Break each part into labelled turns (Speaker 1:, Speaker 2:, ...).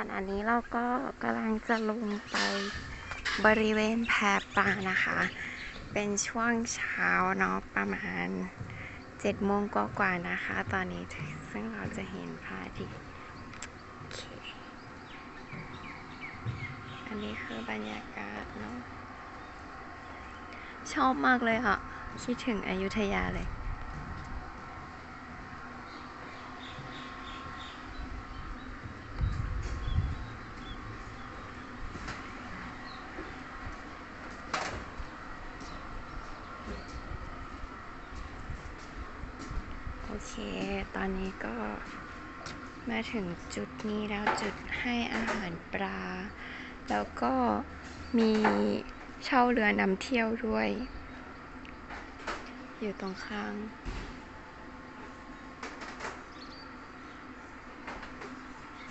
Speaker 1: ขณะนี้เราก็กำลังจะลงไปบริเวณแพปลานะคะ เป็นช่วงเช้าเนาะประมาณเจ็ดโมงกว่าๆนะคะ ตอนนี้ซึ่งเราจะเห็นพระอาทิตย์อันนี้คือบรรยากาศเนาะชอบมากเลยอะ คิดถึงอยุธยาเลย เค ตอนนี้ก็มาถึงจุดนี้แล้วจุดให้อาหารปลา แล้วก็มีเช่าเรือนำเที่ยวด้วย อยู่ตรงข้าง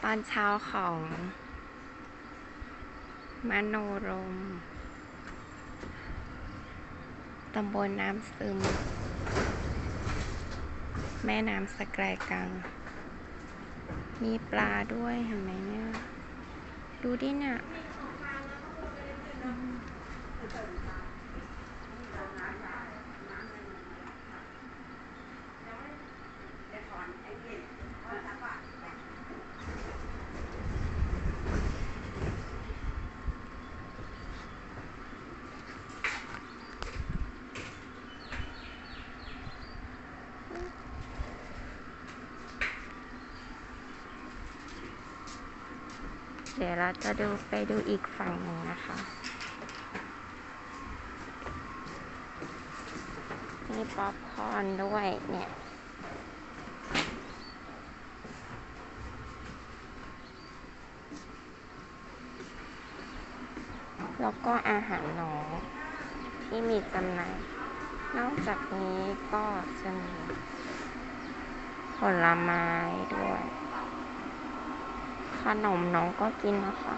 Speaker 1: ตอนเช้าของมโนรมตำบลน้ำซึม แม่น้ำสะแกรกัง มีปลาด้วยเห็นไหมเนี่ย ดูดิเนี่ย เดี๋ยวเราจะดูไปดูอีกฝั่งหนึ่งนะคะ มีป๊อปคอร์นด้วยเนี่ยแล้วก็อาหารน้องที่มีจำหน่าย นอกจากนี้ก็จะมีผลไม้ด้วย ขนมน้องก็กินนะคะ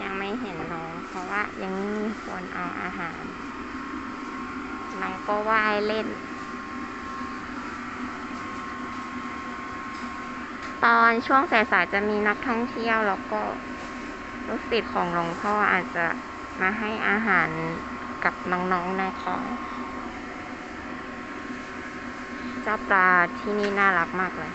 Speaker 1: ยังไม่เห็นน้อง เพราะว่ายังไม่มีคนเอาอาหาร น้องก็ว่ายเล่น ตอนช่วงสายๆจะมีนักท่องเที่ยวแล้วก็ลูกศิษย์ของหลวงพ่ออาจจะมาให้อาหารกับน้องๆนะคะเจ้าปลาที่นี่น่ารักมากเลย